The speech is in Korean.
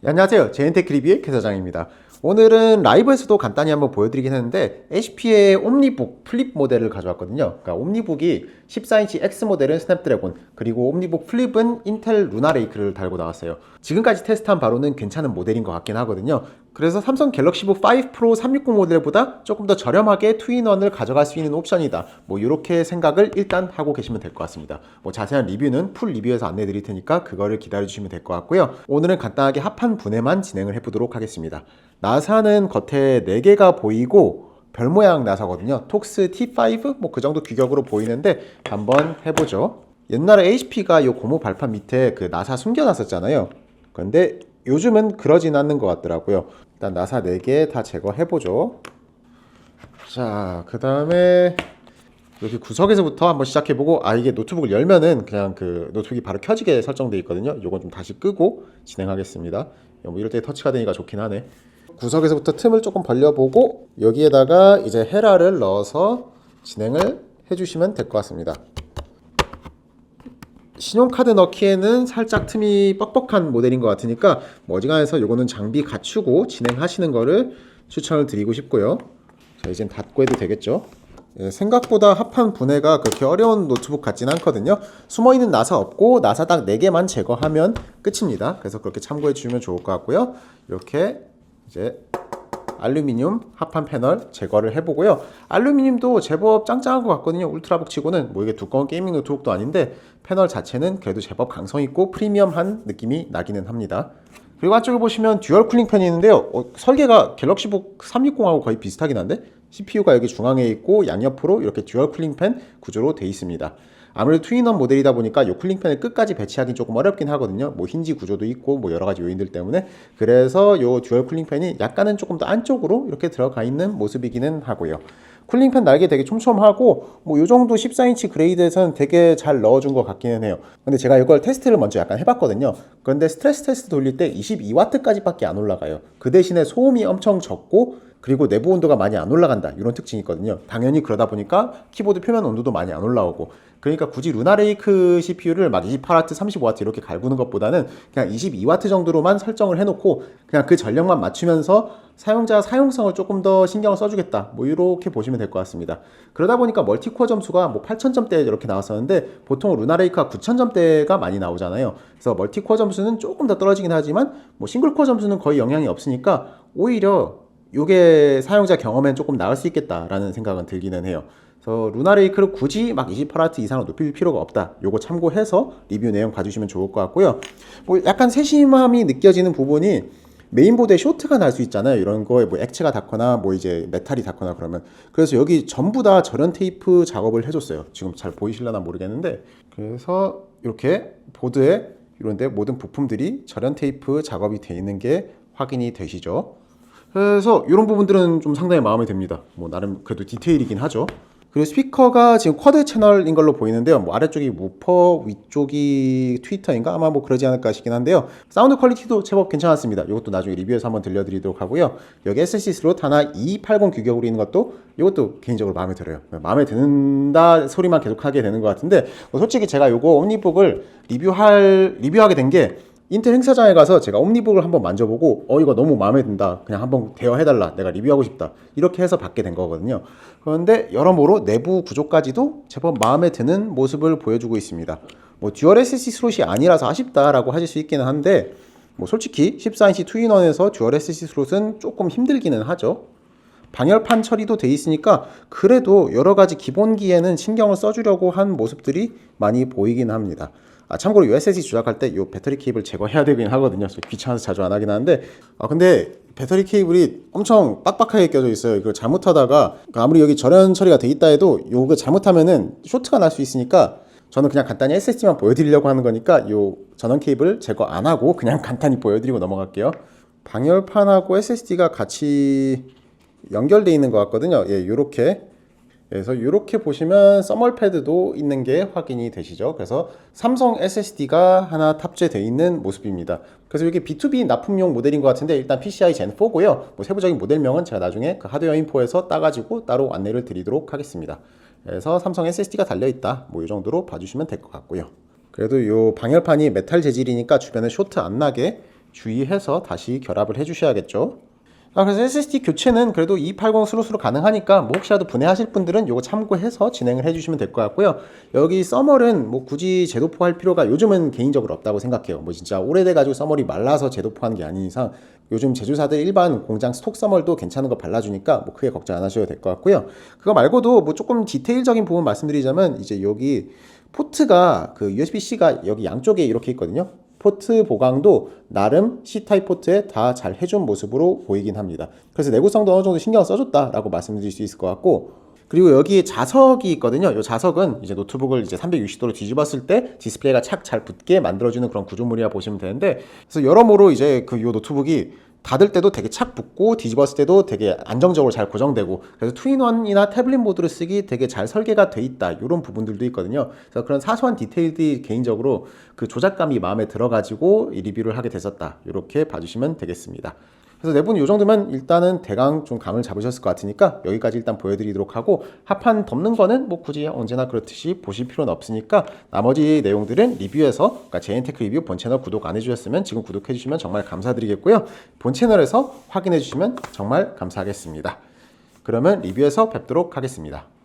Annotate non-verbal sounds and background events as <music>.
네, 안녕하세요. 제인테크 리뷰의 최 사장입니다. 오늘은 라이브에서도 간단히 한번 보여드리긴 했는데 HP의 옴니북 플립 모델을 가져왔거든요. 그러니까 옴니북이 14인치 X 모델은 스냅드래곤 그리고 옴니북 플립은 인텔 루나 레이크를 달고 나왔어요. 지금까지 테스트한 바로는 괜찮은 모델인 것 같긴 하거든요. 그래서 삼성 갤럭시 북 5 프로 360 모델보다 조금 더 저렴하게 투인원을 가져갈 수 있는 옵션이다. 뭐 이렇게 생각을 일단 하고 계시면 될 것 같습니다. 뭐 자세한 리뷰는 풀 리뷰에서 안내 드릴 테니까 그거를 기다려 주시면 될 것 같고요. 오늘은 간단하게 합한 분해만 진행을 해 보도록 하겠습니다. 나사는 겉에 4개가 보이고 별 모양 나사거든요. 톡스 T5 뭐 그 정도 규격으로 보이는데 한번 해보죠. 옛날에 HP가 요 고무 발판 밑에 그 나사 숨겨놨었잖아요. 그런데 요즘은 그러진 않는 것 같더라고요. 일단 나사 4개 다 제거해보죠. 자, 그 다음에 여기 구석에서부터 한번 시작해보고 아 이게 노트북을 열면은 그냥 그 노트북이 바로 켜지게 설정돼 있거든요. 요건 좀 다시 끄고 진행하겠습니다. 뭐 이럴 때 터치가 되니까 좋긴 하네. 구석에서부터 틈을 조금 벌려보고 여기에다가 이제 헤라를 넣어서 진행을 해주시면 될 것 같습니다. 신용카드 넣기에는 살짝 틈이 뻑뻑한 모델인 것 같으니까 뭐 어지간해서 요거는 장비 갖추고 진행하시는 거를 추천을 드리고 싶고요. 자 이젠 닫고 해도 되겠죠. 예, 생각보다 합판 분해가 그렇게 어려운 노트북 같진 않거든요. 숨어있는 나사 없고 나사 딱 4개만 제거하면 끝입니다. 그래서 그렇게 참고해 주시면 좋을 것 같고요. 이렇게 이제 알루미늄 합판 패널 제거를 해보고요. 알루미늄도 제법 짱짱한 것 같거든요. 울트라북 치고는 뭐 이게 두꺼운 게이밍 노트북도 아닌데 패널 자체는 그래도 제법 강성 있고 프리미엄한 느낌이 나기는 합니다. 그리고 안쪽에 보시면 듀얼 쿨링 팬이 있는데요. 어, 설계가 갤럭시북 360하고 거의 비슷하긴 한데 CPU가 여기 중앙에 있고 양옆으로 이렇게 듀얼 쿨링 팬 구조로 돼 있습니다. 아무래도 투인원 모델이다 보니까 이 쿨링팬을 끝까지 배치하기 조금 어렵긴 하거든요. 뭐 힌지 구조도 있고 뭐 여러 가지 요인들 때문에 그래서 이 듀얼 쿨링팬이 약간은 조금 더 안쪽으로 이렇게 들어가 있는 모습이기는 하고요. 쿨링팬 날개 되게 촘촘하고 뭐 요 정도 14인치 그레이드에서는 되게 잘 넣어준 것 같기는 해요. 근데 제가 이걸 테스트를 먼저 약간 해봤거든요. 그런데 스트레스 테스트 돌릴 때 22W까지밖에 안 올라가요. 그 대신에 소음이 엄청 적고 그리고 내부 온도가 많이 안 올라간다 이런 특징이 있거든요. 당연히 그러다 보니까 키보드 표면 온도도 많이 안 올라오고 그러니까 굳이 루나레이크 CPU를 막 28W, 35W 이렇게 갈구는 것보다는 그냥 22W 정도로만 설정을 해놓고 그냥 그 전력만 맞추면서 사용자 사용성을 조금 더 신경을 써주겠다. 뭐 이렇게 보시면 될 것 같습니다. 그러다 보니까 멀티코어 점수가 뭐 8,000점대 이렇게 나왔었는데 보통 루나레이크가 9,000점대가 많이 나오잖아요. 그래서 멀티코어 점수는 조금 더 떨어지긴 하지만 뭐 싱글코어 점수는 거의 영향이 없으니까 오히려 이게 사용자 경험엔 조금 나을 수 있겠다라는 생각은 들기는 해요. 그래서 루나레이크를 굳이 막 28W 이상으로 높일 필요가 없다. 요거 참고해서 리뷰 내용 봐주시면 좋을 것 같고요. 뭐 약간 세심함이 느껴지는 부분이 메인보드에 쇼트가 날 수 있잖아요. 이런 거에 뭐 액체가 닿거나 뭐 이제 메탈이 닿거나 그러면 그래서 여기 전부 다 절연 테이프 작업을 해줬어요. 지금 잘 보이실려나 모르겠는데 그래서 이렇게 보드에 이런데 모든 부품들이 절연 테이프 작업이 돼 있는 게 확인이 되시죠. 그래서 이런 부분들은 좀 상당히 마음에 듭니다. 뭐 나름 그래도 디테일이긴 하죠. 그리고 스피커가 지금 쿼드 채널인 걸로 보이는데요. 뭐 아래쪽이 무퍼, 위쪽이 트위터인가 아마 뭐 그러지 않을까 싶긴 한데요. 사운드 퀄리티도 제법 괜찮았습니다. 이것도 나중에 리뷰에서 한번 들려드리도록 하고요. 여기 SSD 슬롯 하나 280 규격으로 있는 것도 이것도 개인적으로 마음에 들어요. 마음에 드는다 소리만 계속 하게 되는 것 같은데 뭐 솔직히 제가 요거 옴니북을 리뷰할 리뷰하게 된 게 인텔 행사장에 가서 제가 옴니북을 한번 만져보고 어 이거 너무 마음에 든다. 그냥 한번 대여해달라. 내가 리뷰하고 싶다. 이렇게 해서 받게 된 거거든요. 그런데 여러모로 내부 구조까지도 제법 마음에 드는 모습을 보여주고 있습니다. 뭐 듀얼 SSD 슬롯이 아니라서 아쉽다라고 하실 수 있기는 한데 뭐 솔직히 14인치 투인원에서 듀얼 SSD 슬롯은 조금 힘들기는 하죠. 방열판 처리도 돼 있으니까 그래도 여러 가지 기본기에는 신경을 써주려고 한 모습들이 많이 보이긴 합니다. 아, 참고로 USSD 조작할 때 이 배터리 케이블 제거해야 되긴 하거든요. 귀찮아서 자주 안 하긴 하는데, 아, 근데 배터리 케이블이 엄청 빡빡하게 껴져 있어요. 이걸 잘못하다가, 그러니까 아무리 여기 절연 처리가 돼 있다 해도, 요거 잘못하면은 쇼트가 날 수 있으니까, 저는 그냥 간단히 SSD만 보여드리려고 하는 거니까, 요 전원 케이블 제거 안 하고, 그냥 <laughs> 간단히 보여드리고 넘어갈게요. 방열판하고 SSD가 같이 연결돼 있는 것 같거든요. 예, 요렇게. 그래서 이렇게 보시면 써멀 패드도 있는 게 확인이 되시죠. 그래서 삼성 SSD가 하나 탑재되어 있는 모습입니다. 그래서 이게 B2B 납품용 모델인 것 같은데 일단 PCI Gen 4고요. 뭐 세부적인 모델명은 제가 나중에 그 하드웨어 인포에서 따가지고 따로 안내를 드리도록 하겠습니다. 그래서 삼성 SSD가 달려있다. 뭐 이 정도로 봐주시면 될 것 같고요. 그래도 이 방열판이 메탈 재질이니까 주변에 쇼트 안 나게 주의해서 다시 결합을 해주셔야겠죠. 아, 그래서 SSD 교체는 그래도 280 스로스로 가능하니까 뭐 혹시라도 분해하실 분들은 이거 참고해서 진행을 해주시면 될 것 같고요. 여기 써멀은 뭐 굳이 제도포 할 필요가 요즘은 개인적으로 없다고 생각해요. 뭐 진짜 오래돼 가지고 써멀이 말라서 제도포하는 게 아닌 이상 요즘 제조사들 일반 공장 스톡 써멀도 괜찮은 거 발라주니까 뭐 크게 걱정 안 하셔도 될 것 같고요. 그거 말고도 뭐 조금 디테일적인 부분 말씀드리자면 이제 여기 포트가 그 USB-C가 여기 양쪽에 이렇게 있거든요. 포트 보강도 나름 C타입 포트에 다 잘 해준 모습으로 보이긴 합니다. 그래서 내구성도 어느 정도 신경 을 써줬다라고 말씀드릴 수 있을 것 같고 그리고 여기에 자석이 있거든요. 이 자석은 이제 노트북을 이제 360도로 뒤집었을 때 디스플레이가 착 잘 붙게 만들어주는 그런 구조물이라 보시면 되는데 그래서 여러모로 이제 그 이 노트북이 닫을 때도 되게 착 붙고 뒤집었을 때도 되게 안정적으로 잘 고정되고 그래서 투인원이나 태블릿 모드를 쓰기 되게 잘 설계가 돼 있다. 이런 부분들도 있거든요. 그래서 그런 사소한 디테일들이 개인적으로 그 조작감이 마음에 들어가지고 이 리뷰를 하게 됐었다. 이렇게 봐주시면 되겠습니다 그래서 네분이 정도면 일단은 대강 좀 감을 잡으셨을 것 같으니까 여기까지 일단 보여드리도록 하고 합판 덮는 거는 뭐 굳이 언제나 그렇듯이 보실 필요는 없으니까 나머지 내용들은 리뷰에서 그러니까 제인테크 리뷰 본 채널 구독 안 해주셨으면 지금 구독해 주시면 정말 감사드리겠고요. 본 채널에서 확인해 주시면 정말 감사하겠습니다. 그러면 리뷰에서 뵙도록 하겠습니다